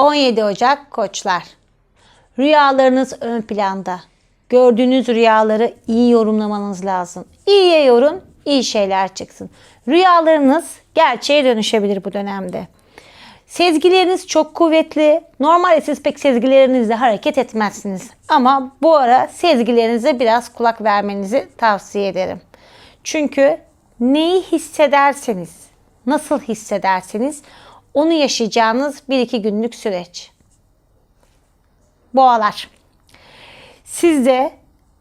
17 Ocak Koçlar. Rüyalarınız ön planda. Gördüğünüz rüyaları iyi yorumlamanız lazım. İyiye yorum, iyi şeyler çıksın. Rüyalarınız gerçeğe dönüşebilir bu dönemde. Sezgileriniz çok kuvvetli. Normalde siz pek sezgilerinizle hareket etmezsiniz. Ama bu ara sezgilerinize biraz kulak vermenizi tavsiye ederim. Çünkü neyi hissederseniz, nasıl hissederseniz onu yaşayacağınız bir iki günlük süreç. Boğalar. Siz de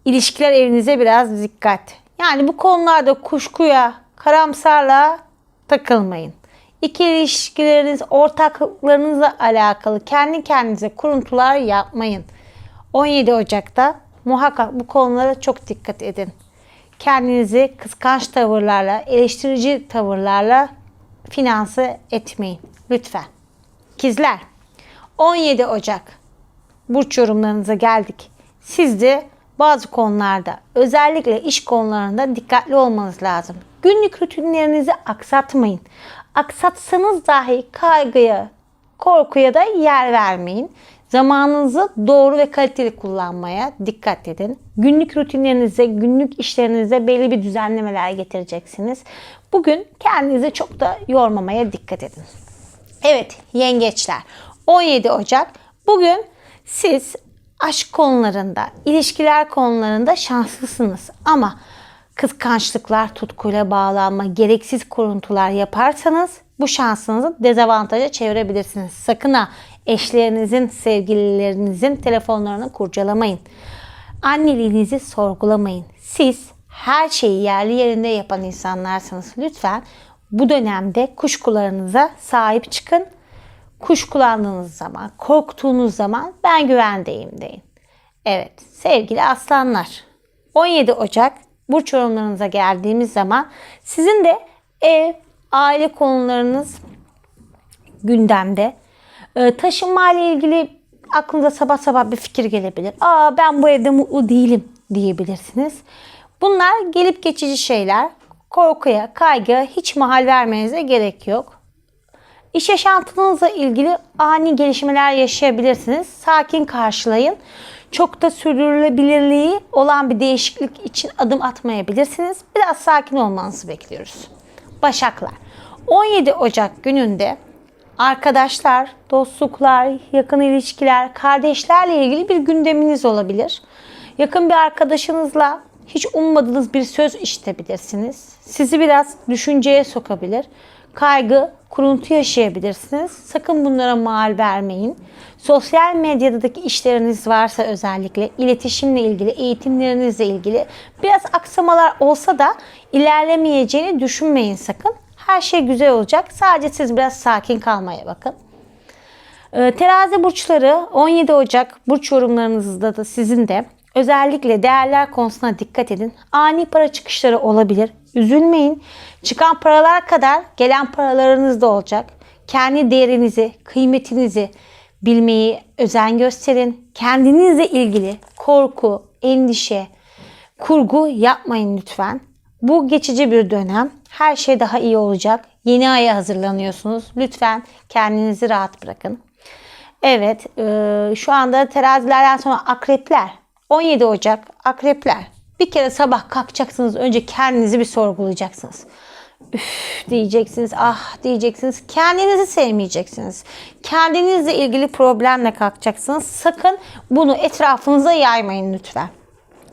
ilişkiler evinize biraz dikkat. Yani bu konularda kuşkuya, karamsarlığa takılmayın. İki ilişkileriniz, ortaklıklarınızla alakalı kendi kendinize kuruntular yapmayın. 17 Ocak'ta muhakkak bu konulara çok dikkat edin. Kendinizi kıskanç tavırlarla, eleştirici tavırlarla finanse etmeyin. Lütfen. İkizler. 17 Ocak. Burç yorumlarınıza geldik. Siz de bazı konularda özellikle iş konularında dikkatli olmanız lazım. Günlük rutinlerinizi aksatmayın. Aksatsanız dahi kaygıya, korkuya da yer vermeyin. Zamanınızı doğru ve kaliteli kullanmaya dikkat edin. Günlük rutinlerinize, günlük işlerinize belli bir düzenlemeler getireceksiniz. Bugün kendinizi çok da yormamaya dikkat edin. Evet yengeçler 17 Ocak bugün siz aşk konularında, ilişkiler konularında şanslısınız ama kıskançlıklar, tutkuyla bağlanma, gereksiz kuruntular yaparsanız bu şansınızı dezavantaja çevirebilirsiniz. Sakın ha eşlerinizin, sevgililerinizin telefonlarını kurcalamayın. Anneliğinizi sorgulamayın. Siz her şeyi yerli yerinde yapan insanlarsınız. Lütfen bu dönemde kuşkularınıza sahip çıkın. Kuşkulandığınız zaman, korktuğunuz zaman ben güvendeyim deyin. Evet sevgili aslanlar 17 Ocak burç yorumlarınıza geldiğimiz zaman sizin de ev, aile konularınız gündemde. Ee, taşınma ile ilgili aklınıza sabah sabah bir fikir gelebilir. Aa ben bu evde mutlu değilim diyebilirsiniz. Bunlar gelip geçici şeyler. Korkuya, kaygıya hiç mahal vermenize gerek yok. İş yaşantınızla ilgili ani gelişmeler yaşayabilirsiniz. Sakin karşılayın. Çok da sürdürülebilirliği olan bir değişiklik için adım atmayabilirsiniz. Biraz sakin olmanızı bekliyoruz. Başaklar. 17 Ocak gününde arkadaşlar, dostluklar, yakın ilişkiler, kardeşlerle ilgili bir gündeminiz olabilir. Yakın bir arkadaşınızla hiç ummadığınız bir söz işitebilirsiniz. Sizi biraz düşünceye sokabilir. Kaygı, kuruntu yaşayabilirsiniz. Sakın bunlara mal vermeyin. Sosyal medyadaki işleriniz varsa özellikle iletişimle ilgili, eğitimlerinizle ilgili biraz aksamalar olsa da ilerlemeyeceğini düşünmeyin sakın. Her şey güzel olacak. Sadece siz biraz sakin kalmaya bakın. Ee, Terazi burçları 17 Ocak burç yorumlarınızda da sizin de özellikle değerler konusuna dikkat edin. Ani para çıkışları olabilir. Üzülmeyin. Çıkan paralar kadar gelen paralarınız da olacak. Kendi değerinizi, kıymetinizi bilmeyi özen gösterin. Kendinizle ilgili korku, endişe, kurgu yapmayın lütfen. Bu geçici bir dönem. Her şey daha iyi olacak. Yeni aya hazırlanıyorsunuz. Lütfen kendinizi rahat bırakın. Evet, şu anda terazilerden sonra akrepler. 17 Ocak akrepler. Bir kere sabah kalkacaksınız. Önce kendinizi bir sorgulayacaksınız. Üf diyeceksiniz, ah diyeceksiniz. Kendinizi sevmeyeceksiniz. Kendinizle ilgili problemle kalkacaksınız. Sakın bunu etrafınıza yaymayın lütfen.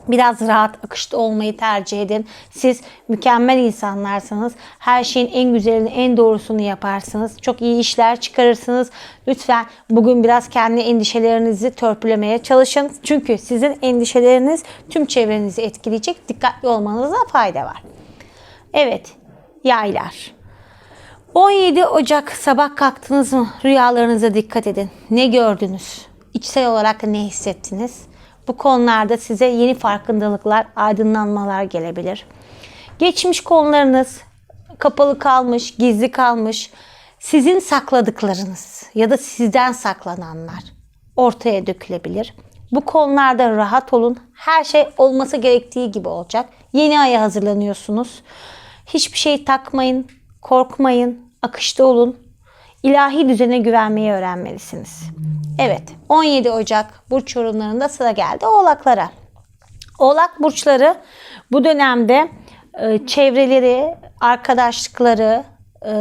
Biraz rahat akışta olmayı tercih edin. Siz mükemmel insanlarsınız. Her şeyin en güzelini, en doğrusunu yaparsınız. Çok iyi işler çıkarırsınız. Lütfen bugün biraz kendi endişelerinizi törpülemeye çalışın. Çünkü sizin endişeleriniz tüm çevrenizi etkileyecek. Dikkatli olmanıza fayda var. Evet, yaylar. 17 Ocak sabah kalktınız mı? Rüyalarınıza dikkat edin. Ne gördünüz? İçsel olarak ne hissettiniz? Bu konularda size yeni farkındalıklar, aydınlanmalar gelebilir. Geçmiş konularınız kapalı kalmış, gizli kalmış, sizin sakladıklarınız ya da sizden saklananlar ortaya dökülebilir. Bu konularda rahat olun. Her şey olması gerektiği gibi olacak. Yeni aya hazırlanıyorsunuz. Hiçbir şey takmayın, korkmayın, akışta olun. İlahi düzene güvenmeyi öğrenmelisiniz. Evet 17 Ocak burç yorumlarında sıra geldi oğlaklara. Oğlak burçları bu dönemde e, çevreleri, arkadaşlıkları, e,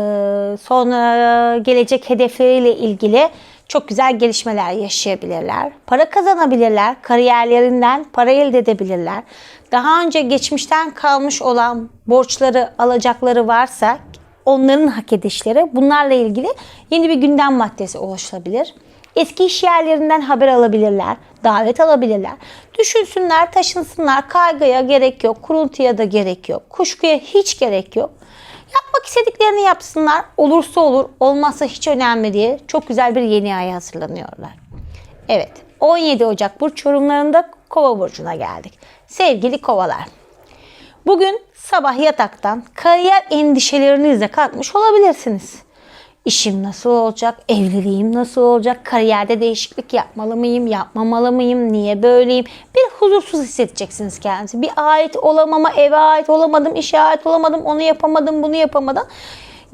sonra gelecek hedefleriyle ilgili çok güzel gelişmeler yaşayabilirler. Para kazanabilirler, kariyerlerinden para elde edebilirler. Daha önce geçmişten kalmış olan borçları, alacakları varsa onların hak edişleri bunlarla ilgili yeni bir gündem maddesi oluşabilir. Eski iş yerlerinden haber alabilirler, davet alabilirler. Düşünsünler, taşınsınlar, kaygıya gerek yok, kuruntuya da gerek yok, kuşkuya hiç gerek yok. Yapmak istediklerini yapsınlar, olursa olur, olmazsa hiç önemli diye çok güzel bir yeni aya hazırlanıyorlar. Evet, 17 Ocak burç yorumlarında Kova burcuna geldik. Sevgili kovalar, Bugün sabah yataktan kariyer endişelerinizle kalkmış olabilirsiniz. İşim nasıl olacak? Evliliğim nasıl olacak? Kariyerde değişiklik yapmalı mıyım? Yapmamalı mıyım? Niye böyleyim? Bir huzursuz hissedeceksiniz kendinizi. Bir ait olamama, eve ait olamadım, işe ait olamadım, onu yapamadım, bunu yapamadım.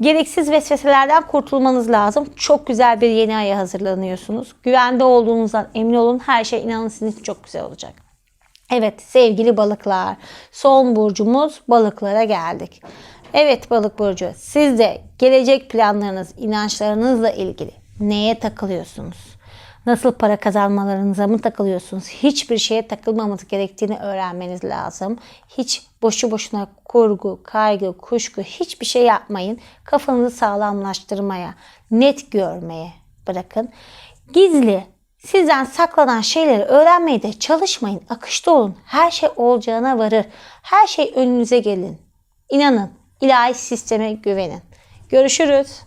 Gereksiz vesveselerden kurtulmanız lazım. Çok güzel bir yeni aya hazırlanıyorsunuz. Güvende olduğunuzdan emin olun. Her şey inanın sizin için çok güzel olacak. Evet sevgili balıklar son burcumuz balıklara geldik. Evet balık burcu siz de gelecek planlarınız, inançlarınızla ilgili neye takılıyorsunuz? Nasıl para kazanmalarınıza mı takılıyorsunuz? Hiçbir şeye takılmamanız gerektiğini öğrenmeniz lazım. Hiç boşu boşuna kurgu, kaygı, kuşku hiçbir şey yapmayın. Kafanızı sağlamlaştırmaya, net görmeye bırakın. Gizli, Sizden saklanan şeyleri öğrenmeye de çalışmayın. Akışta olun. Her şey olacağına varır. Her şey önünüze gelin. İnanın. ilahi sisteme güvenin. Görüşürüz.